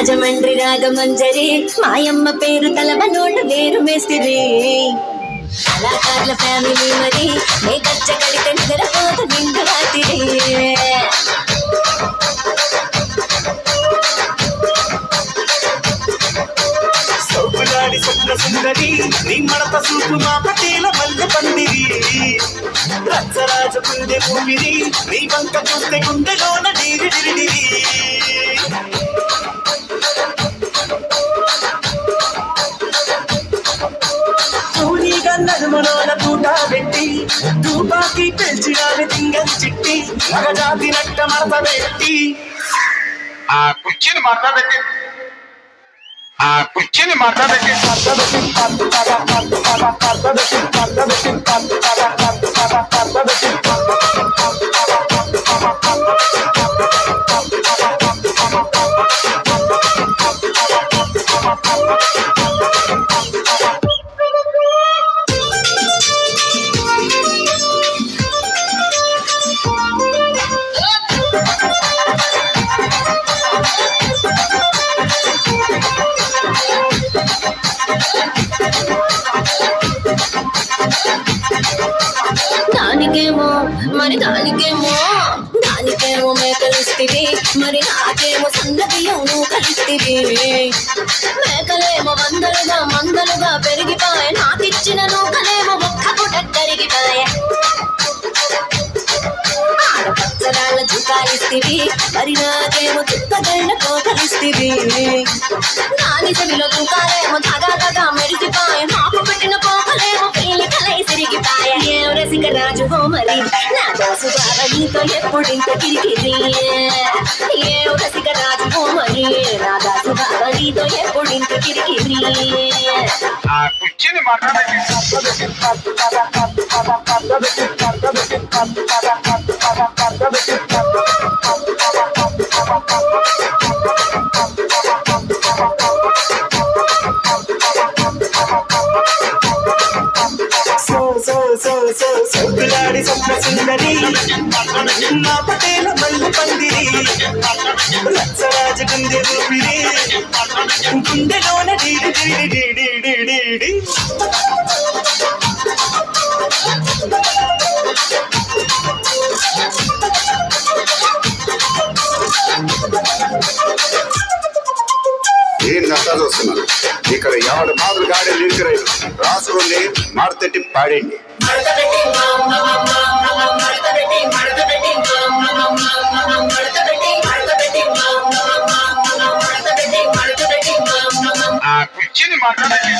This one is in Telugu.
రాజమండ్రి రాగమంజరి మాయమ్మ పేరు తలమనోళ్ళు వేరు మేస్తిరి. కళాకారుల ఫ్యామిలీ మరి నే గచ్చ కడితే నిద్రపోత నిండు రాత్రి. సౌకులాడి సుందరి నీ మడత చూపు మా పటేల మల్లె పందిరి. రచ్చరాజ గుండె భూమిని నీ వంక చూస్తే గుండెలోన డీరి డిరిడిరి తూనీగా నడుమలోన తూట పెట్టి తూపాకి పెంచినావి తింగని చిట్టి మగజాతి నట్ట మడత పెట్టి. ఆ కుర్చీని మాట్లాడకి ఆ కుర్చీని మాట్లాడకి దానికేమో మరి దానికేమో దానికేమో మే కలిస్తే మరి నాకేమో సన్న బియ్యం నువ్వు కలిస్తివి. మేకలేమో వందలుగా మందలుగా పెరిగిపోయి నాకిచ్చిన నూకలేమో ఒక్క పుట కరిగిపాయ ఆడపచ్చరాళ్ళ జుకాలిస్తివి మరి నాకేమో చుక్కదైన కోకలిస్తివి నాని చెవిలో దుకాలేమో తగా ఏం రాజు హోమరి నా దాసు బాబా నీతో ఎప్పుడింత కిరికిరి. ఏం రసిక రాజు హోమరి నా దాసు బాబా నీతో ఎప్పుడింత కిరికిరి. ఆ కుర్చీని సో సో సౌకులాడి స్వప్న సుందరి. నా పటేల మల్లె పందిరి. లక్షరాజ గుండె ఊపిరి. గుండెలోన డీడి డీడి డీడి డీడి ఏం నష్టాలు చూస్తున్నారు ఇక్కడ ఎవడు మాదిరి గాడి లీకరైదు రాసుకుని మాడతెట్టి పాడండి ఆ కుర్చీని మాట్లాడకి